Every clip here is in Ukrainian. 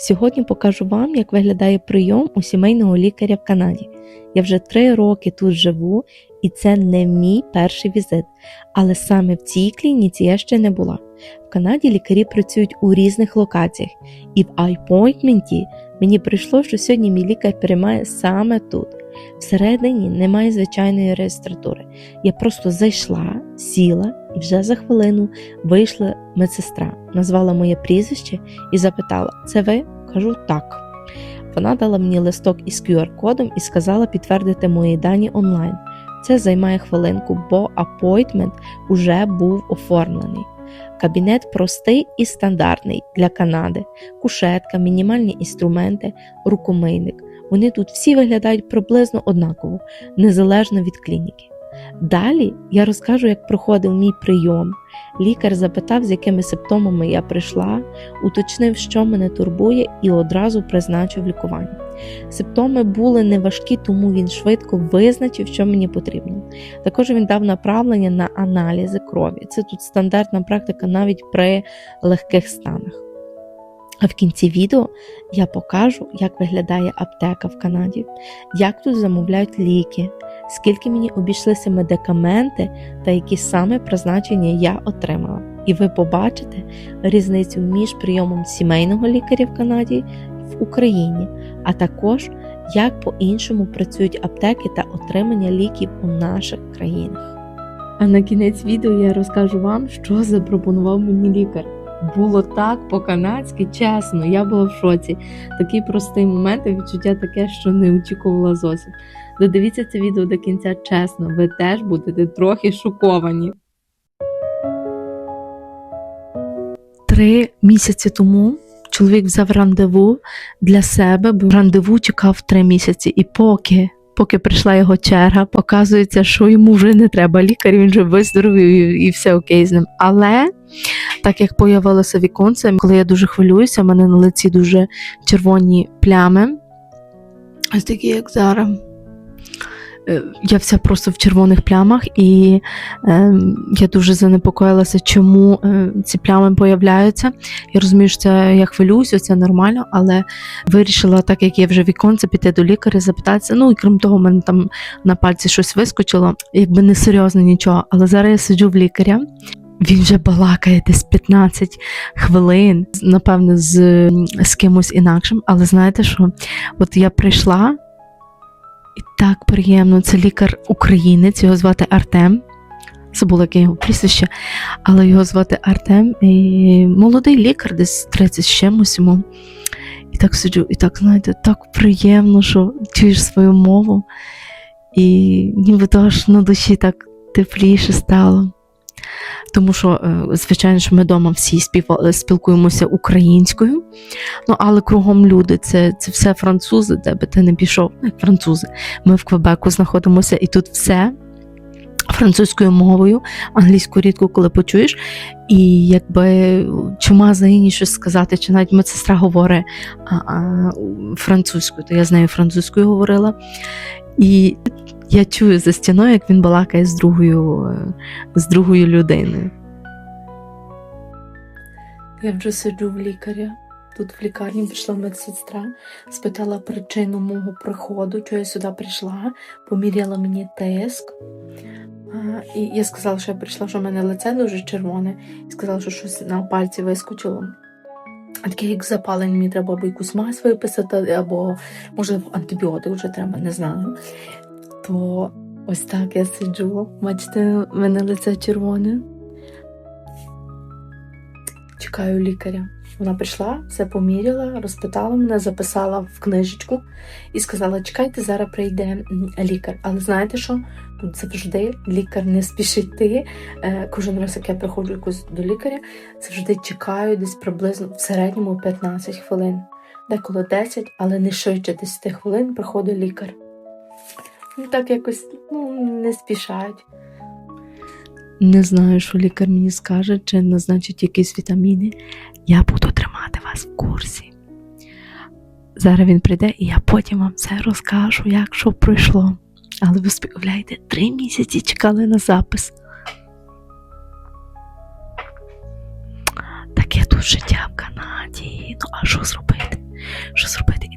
Сьогодні покажу вам, як виглядає прийом у сімейного лікаря в Канаді. Я вже три роки тут живу, і це не мій перший візит. Але саме в цій клініці я ще не була. В Канаді лікарі працюють у різних локаціях, і в айпойнтменті мені прийшло, що сьогодні мій лікар приймає саме тут. Всередині немає звичайної реєстратури. Я просто зайшла, сіла і вже за хвилину вийшла медсестра, назвала моє прізвище і запитала: Це ви? Кажу так. Вона дала мені листок із QR-кодом і сказала підтвердити мої дані онлайн. Це займає хвилинку, бо апойтмент уже був оформлений. Кабінет простий і стандартний для Канади: кушетка, мінімальні інструменти, рукомийник. Вони тут всі виглядають приблизно однаково, незалежно від клініки. Далі я розкажу, як проходив мій прийом. Лікар запитав, з якими симптомами я прийшла, уточнив, що мене турбує, і одразу призначив лікування. Симптоми були неважкі, тому він швидко визначив, що мені потрібно. Також він дав направлення на аналізи крові. Це тут стандартна практика навіть при легких станах. А в кінці відео я покажу, як виглядає аптека в Канаді, як тут замовляють ліки, скільки мені обійшлися медикаменти та які саме призначення я отримала. І ви побачите різницю між прийомом сімейного лікаря в Канаді в Україні, а також як по-іншому працюють аптеки та отримання ліків у наших країнах. А на кінець відео я розкажу вам, що запропонував мені лікар. Було так по-канадськи, чесно, я була в шоці. Такий простий момент і відчуття таке, що не очікувала зовсім. Додивіться це відео до кінця чесно, ви теж будете трохи шоковані. Три місяці тому чоловік взяв рандеву для себе, бо рандеву чекав три місяці, і поки. Поки прийшла його черга, показується, що йому вже не треба лікар, він вже виздоровів і, все окей з ним. Але так як появилося віконце, коли я дуже хвилююся, в мене на лиці дуже червоні плями, ось такі, як зараз. Е, Я вся просто в червоних плямах, і е, я дуже занепокоїлася, чому е, ці плями появляються. Я розумію, що це я хвилююся, це нормально, але вирішила, так як є вже віконце, піти до лікаря, запитатися. Ну і крім того, в мене там на пальці щось вискочило, якби не серйозно нічого. Але зараз я сиджу в лікаря. Він вже балакає десь 15 хвилин, напевно, з, з кимось інакшим. Але знаєте що? От я прийшла, і так приємно. Це лікар українець, його звати Артем. Забула, яке його прізвище, але його звати Артем. І молодий лікар, десь 30 з чимось йому. І так сиджу, і так, знаєте, так приємно, що чуєш свою мову. І ніби того ж на душі так тепліше стало. Тому що, е, звичайно, що ми вдома всі спів- спілкуємося українською, ну але кругом люди, це, це все французи, де би ти не пішов, ну, як французи. Ми в Квебеку знаходимося, і тут все французькою мовою, англійську рідко коли почуєш. І якби чума за щось сказати, чи навіть медсестра говорить а, а, французькою, то я з нею французькою говорила. І я чую за стіною, як він балакає з другою, з другою людиною. Я вже сиджу в лікаря. Тут в лікарні прийшла медсестра, спитала причину мого приходу, чого я сюди прийшла, поміряла мені тиск. І я сказала, що я прийшла, що в мене лице дуже червоне, і сказала, що щось на пальці вискочило. А таке, як запалення, мені треба або якусь мазь виписати, або, можливо, антибіотик вже треба, не знаю. То ось так я сиджу. Бачите, в мене лице червоне. Чекаю лікаря. Вона прийшла, все поміряла, розпитала мене, записала в книжечку і сказала: чекайте, зараз прийде лікар. Але знаєте що? Завжди лікар не спішить йти. Е, Кожен раз, як я приходжу якось до лікаря, завжди чекаю десь приблизно в середньому 15 хвилин, деколи 10, але не швидше 10 хвилин приходить лікар. Ну, так якось ну, не спішають. Не знаю, що лікар мені скаже, чи назначить якісь вітаміни. Я буду тримати вас в курсі. Зараз він прийде, і я потім вам все розкажу, як що пройшло. Але ви співляєте, три місяці чекали на запис. Таке тут життя в Канаді. Ну, а що зробити? Що зробити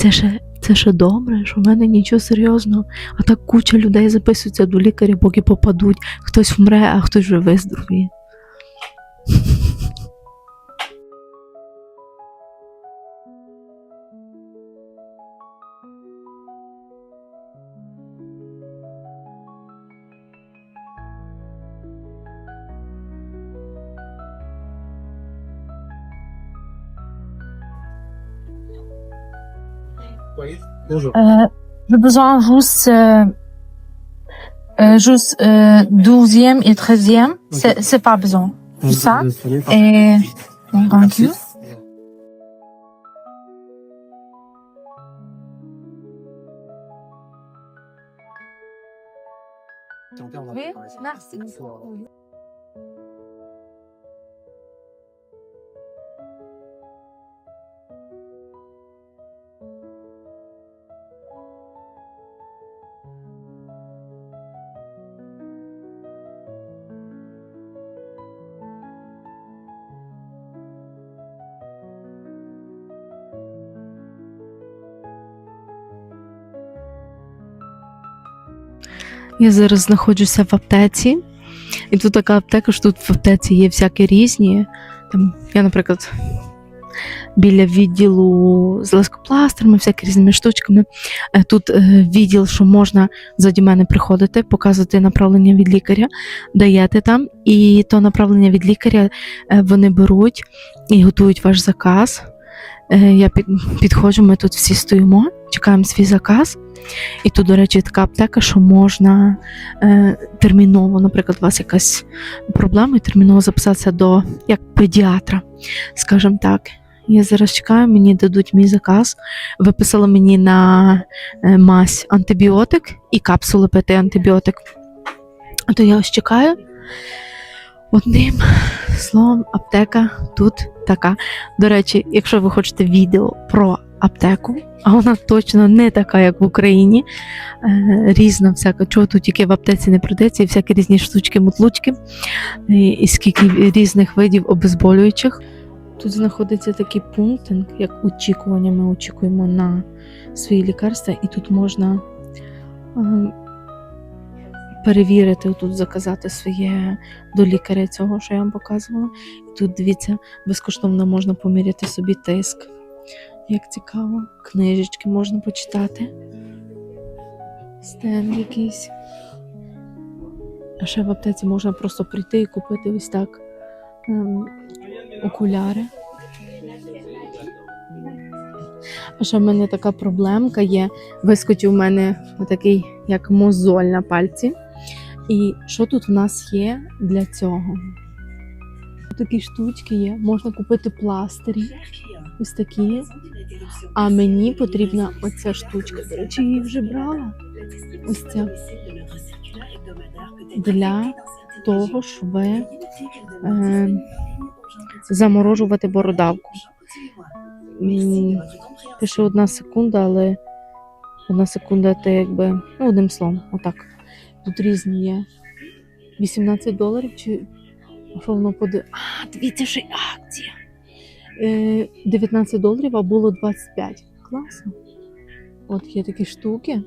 це ще, це ще добре, що в мене нічого серйозного, а так куча людей записуються до лікаря, поки попадуть. Хтось вмре, а хтось вже виздоровіє. Bonjour. Euh, j'ai besoin juste, euh, euh, juste euh, 12e et 13e. C'est, c'est pas besoin. ça, Et mon rendu. Oui, merci. Я зараз знаходжуся в аптеці, і тут така аптека, що тут в аптеці є всякі різні. Там, я, наприклад, біля відділу з лескопластерами, всякі різними штучками. Е, Тут е, відділ, що можна заді мене приходити, показувати направлення від лікаря, даєте там, і то направлення від лікаря е, вони беруть і готують ваш заказ. Я підходжу, ми тут всі стоїмо, чекаємо свій заказ. І тут, до речі, така аптека, що можна е, терміново, наприклад, у вас якась проблема, і терміново записатися до як педіатра, скажімо так. Я зараз чекаю, мені дадуть мій заказ. Виписали мені на е, мазь антибіотик і капсули пити антибіотик. А То я ось чекаю. Одним словом, аптека тут така. До речі, якщо ви хочете відео про аптеку, а вона точно не така, як в Україні. Е, різна всяка, чого тут тільки в аптеці не продається, і всякі різні штучки, мутлучки, і, скільки різних видів обезболюючих. Тут знаходиться такий пункт, як очікування. Ми очікуємо на свої лікарства, і тут можна е, перевірити, тут заказати своє до лікаря цього, що я вам показувала. І тут, дивіться, безкоштовно можна поміряти собі тиск. Як цікаво, книжечки можна почитати. Стенд якийсь. А ще в аптеці можна просто прийти і купити ось так ем, окуляри. А ще в мене така проблемка є. Вискочив у мене такий як мозоль на пальці. І що тут в нас є для цього? Такі штучки є, можна купити пластирі. Ось такі. А мені потрібна оця штучка. До речі, її вже брала. Ось ця. Для того, щоб е, заморожувати бородавку. Пише одна секунда, але одна секунда це якби, ну, одним словом, отак. Тут різні є. 18 доларів чи що воно. А, дивіться, ще акція. Е, 19 доларів, а було 25. Класно. От є такі штуки.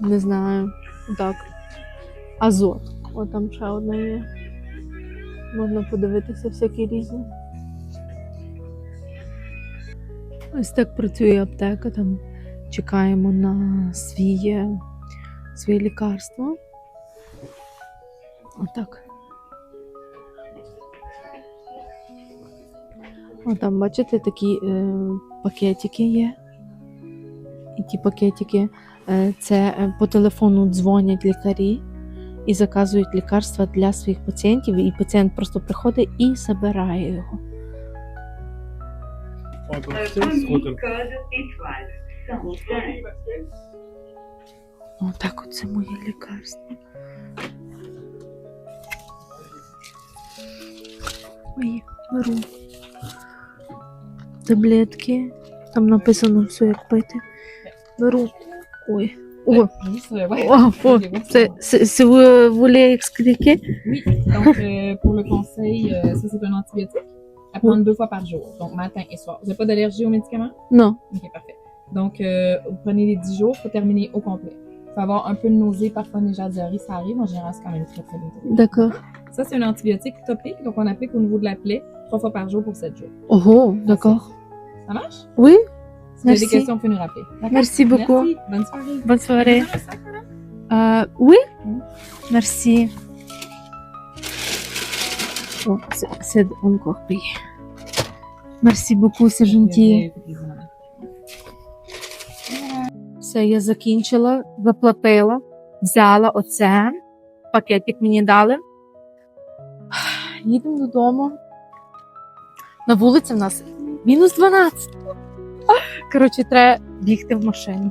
Не знаю. Так. Азот. От там ще одна є. Можна подивитися всякі різні. Ось так працює аптека. Там чекаємо на своє, своє лікарство. Отак. О, там, бачите, такі е, пакетики є. І ті пакетики е, це е, по телефону дзвонять лікарі і заказують лікарства для своїх пацієнтів, і пацієнт просто приходить і забирає його. code étoile 105. Отак оце моє лікарство. Ой, беру таблетки. Там написано все, як пити. Беру. Ой. О, Juste, euh, ouais. о, о, Excusez-moi. це, це, це ви voulez expliquer? Oui, donc euh, pour le conseil, euh, ça c'est un antibiotique à prendre deux fois par jour, donc matin et soir. Vous n'avez pas d'allergie aux médicaments? Non. Ok, parfait. Donc, euh, vous prenez les 10 jours, il faut terminer au complet. Il faut avoir un peu de nausée, parfois une légère diarrhée, ça arrive. En général, c'est quand même très, très bien. D'accord. Ça, c'est un antibiotique topique, donc on applique au niveau de la plaie trois fois par jour pour 7 jours. Ого, d'accord. Ça marche? Oui, Si Merci. des questions, vous pouvez nous rappeler. Merci beaucoup. Merci. Bonne soirée. Bonne soirée. Euh, oui, merci. Oh, c'est- encore pris. Merci beaucoup, c'est gentil. Все, я закінчила, заплатила, взяла оце, пакетик мені дали. Їдемо додому. На вулиці в нас мінус 12. Коротше, треба бігти в машину.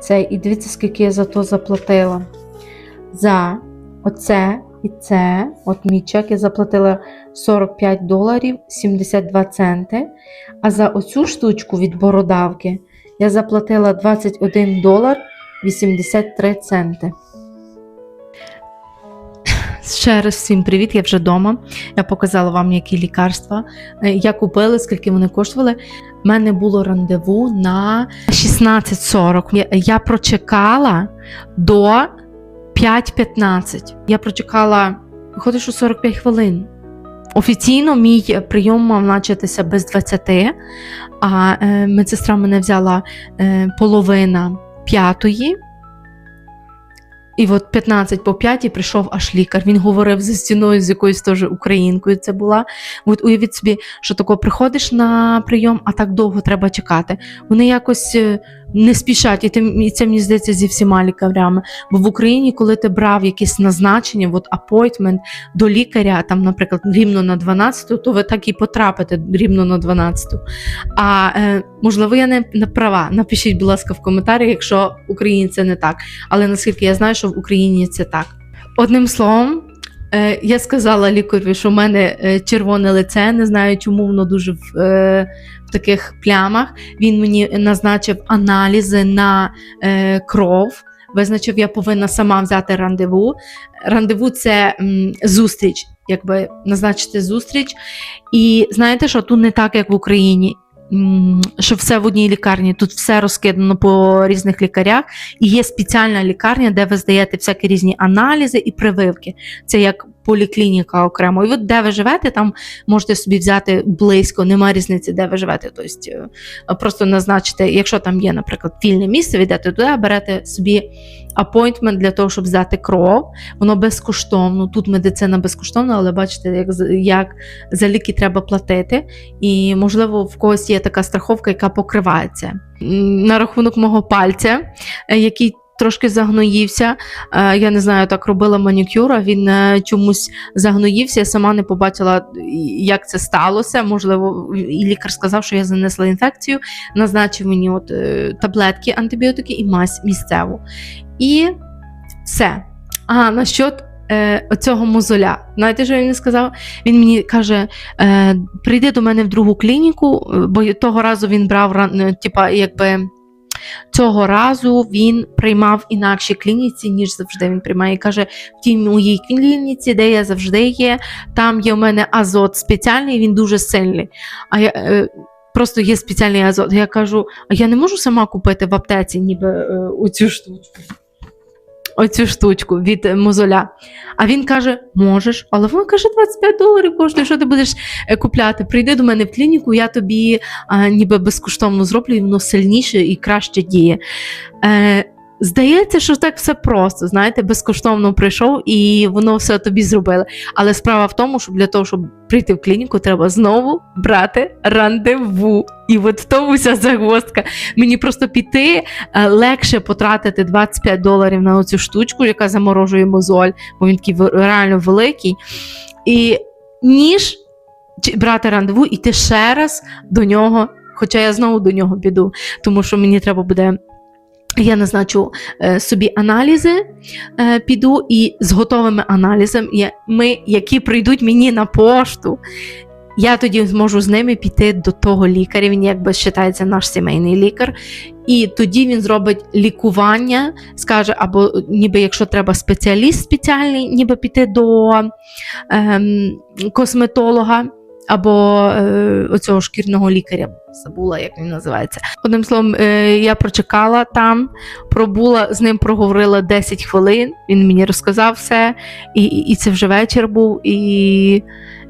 Це, і дивіться, скільки я за то заплатила. За оце і це, от мій чек, я заплатила 45 доларів 72 центи. А за оцю штучку від бородавки я заплатила 21 долар 83 центи. Ще раз всім привіт, я вже вдома. Я показала вам, які лікарства е, я купила, скільки вони коштували. У мене було рандеву на 16.40. Я, прочекала до 5.15. Я прочекала, виходить, що 45 хвилин. Офіційно мій прийом мав початися без 20, а е, медсестра мене взяла е, половина п'ятої. І от 15 по 5 прийшов аж лікар. Він говорив за стіною з якоюсь теж українкою. Це була. От уявіть собі, що тако приходиш на прийом, а так довго треба чекати. Вони якось е, не спішать, і, тим- і це мені здається зі всіма лікарями. Бо в Україні, коли ти брав якесь назначення, от апойтмент до лікаря, там, наприклад, рівно на 12, то ви так і потрапите рівно на 12. А е, можливо, я не, права. Напишіть, будь ласка, в коментарях, якщо Україні це не так. Але наскільки я знаю, що в Україні це так. Одним словом, е, я сказала лікарю, що в мене е, червоне лице, не знаю, чому воно дуже в, е, в таких плямах. Він мені назначив аналізи на кров. Визначив, я повинна сама взяти рандеву. Рандеву це м, зустріч, якби назначити зустріч. І знаєте, що тут не так, як в Україні. Що все в одній лікарні, тут все розкидано по різних лікарях, і є спеціальна лікарня, де ви здаєте всякі різні аналізи і прививки. Це як поліклініка окремо. І от де ви живете, там можете собі взяти близько, немає різниці, де ви живете. Тобто е, просто назначити, якщо там є, наприклад, вільне місце, ви йдете туди, берете собі апойнтмент для того, щоб здати кров. Воно безкоштовно. Тут медицина безкоштовна, але бачите, як, як за ліки треба платити. І, можливо, в когось є така страховка, яка покриває це. М, На рахунок мого пальця, е, який трошки загноївся. Е, Я не знаю, так робила манікюр, а він е, чомусь загноївся. Я сама не побачила, як це сталося. Можливо, і лікар сказав, що я занесла інфекцію, назначив мені от, е, таблетки, антибіотики і мазь місцеву. І все. А насчет е, оцього мозоля. Знаєте, що він мені сказав? Він мені каже: прийди до мене в другу клініку, бо того разу він брав типа, якби. Цього разу він приймав інакші клініці, ніж завжди він приймає. Каже, в тій моїй клініці, де я завжди є, там є у мене азот спеціальний, він дуже сильний. А я е, просто є спеціальний азот. Я кажу, а я не можу сама купити в аптеці, ніби е, оцю штучку. Оцю штучку від е, мозоля. А він каже: можеш, але вона каже, 25 доларів коштує, що ти будеш е, купляти? Прийди до мене в клініку, я тобі а, ніби безкоштовно зроблю, і воно сильніше і краще діє. Е, Здається, що так все просто. Знаєте, безкоштовно прийшов і воно все тобі зробили. Але справа в тому, що для того, щоб прийти в клініку, треба знову брати рандеву. І от в тому вся загвоздка. Мені просто піти е, легше потратити 25 доларів на оцю штучку, яка заморожує мозоль, бо він такий реально великий. І ніж брати рандеву і йти ще раз до нього. Хоча я знову до нього піду, тому що мені треба буде. Я назначу е, собі аналізи, е, піду і з готовими аналізами, ми, які прийдуть мені на пошту, я тоді зможу з ними піти до того лікаря. Він якби вважається наш сімейний лікар. І тоді він зробить лікування, скаже, або ніби якщо треба спеціаліст спеціальний, ніби піти до ем, косметолога. Або е, оцього шкірного лікаря. Забула, як він називається. Одним словом, е, я прочекала там, пробула з ним, проговорила 10 хвилин. Він мені розказав все, і, і це вже вечір був. І,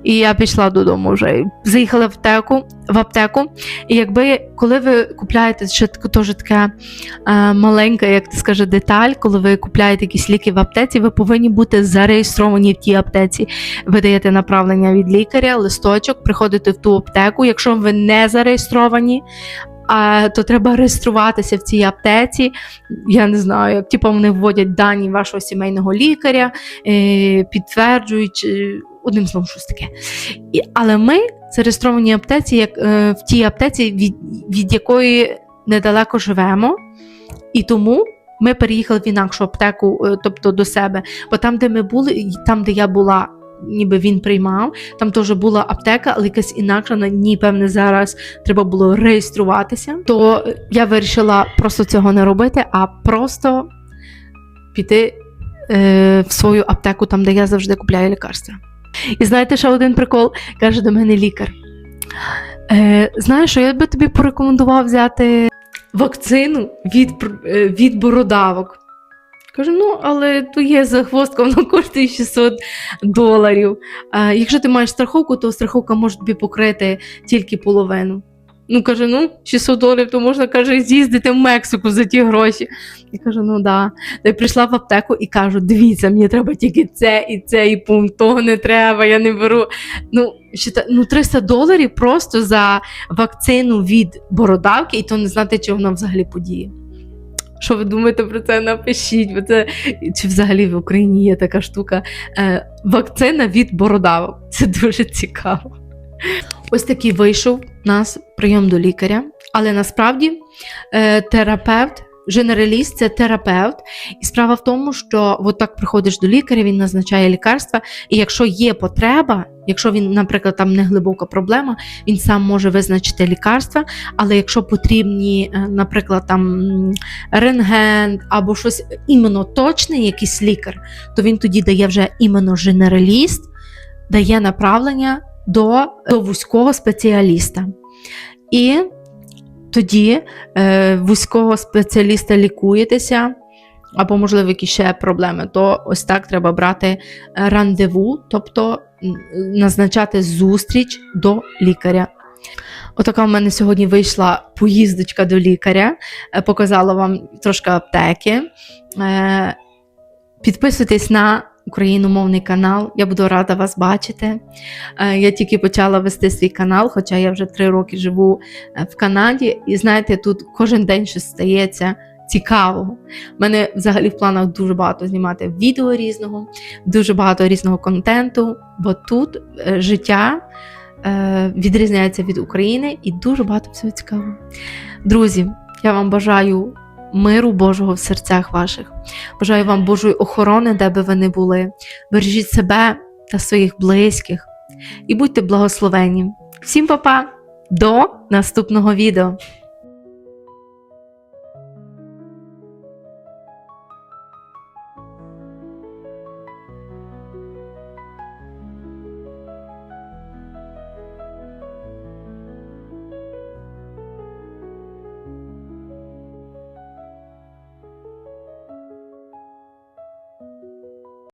і я пішла додому вже. Заїхала в аптеку, в аптеку. І якби коли ви купляєте ще теж таке е, маленька, як ти скаже, деталь, коли ви купляєте якісь ліки в аптеці, ви повинні бути зареєстровані в тій аптеці. Ви даєте направлення від лікаря, листочок, приходите в ту аптеку. Якщо ви не зареєстровані, а, то треба реєструватися в цій аптеці. Я не знаю, як типу, вони вводять дані вашого сімейного лікаря, е, підтверджують. Одним словом, щось таке. І, але ми зареєстровані аптеці, як, е, в тій аптеці, від, від якої недалеко живемо, і тому ми переїхали в інакшу аптеку, е, тобто до себе. Бо там, де ми були, там, де я була, ніби він приймав, там теж була аптека, але якась інакша, на ній, певне, зараз треба було реєструватися. То я вирішила просто цього не робити, а просто піти е, в свою аптеку, там, де я завжди купляю лікарства. І знаєте, ще один прикол, каже до мене лікар. Е, знаєш, що я би тобі порекомендував взяти вакцину від, е, від бородавок. Кажу, ну, але то є загвоздка, вона коштує 600 доларів. Е, якщо ти маєш страховку, то страховка може тобі покрити тільки половину. Ну, каже, ну, 600 доларів, то можна, каже, з'їздити в Мексику за ті гроші. Я кажу, ну да. Та й прийшла в аптеку і кажу: дивіться, мені треба тільки це і це, і пункт, того не треба, я не беру. Ну, ну 300 доларів просто за вакцину від бородавки, і то не знати, чи вона взагалі подіє. Що ви думаєте про це? Напишіть, бо це чи взагалі в Україні є така штука. Е, вакцина від бородавок. Це дуже цікаво. Ось такий вийшов у нас прийом до лікаря, але насправді е, терапевт, женераліст це терапевт. І справа в тому, що от так приходиш до лікаря, він назначає лікарства, і якщо є потреба, якщо він, наприклад, там не глибока проблема, він сам може визначити лікарства. Але якщо потрібні, е, наприклад, там рентген або щось іменно точне, якийсь лікар, то він тоді дає вже іменно женераліст, дає направлення до, до вузького спеціаліста. І тоді е, вузького спеціаліста лікуєтеся, або, можливо, якісь ще проблеми, то ось так треба брати рандеву, тобто назначати зустріч до лікаря. Отака в мене сьогодні вийшла поїздочка до лікаря, е, показала вам трошки аптеки. Е, Підписуйтесь на україномовний канал, я буду рада вас бачити. Е, Я тільки почала вести свій канал, хоча я вже три роки живу е, в Канаді, і знаєте, тут кожен день щось стається цікавого. У мене взагалі в планах дуже багато знімати відео різного, дуже багато різного контенту, бо тут е, життя е, відрізняється від України і дуже багато всього цікавого. Друзі, я вам бажаю миру Божого в серцях ваших. Бажаю вам Божої охорони, де би ви не були. Бережіть себе та своїх близьких і будьте благословені. Всім па-па! До наступного відео!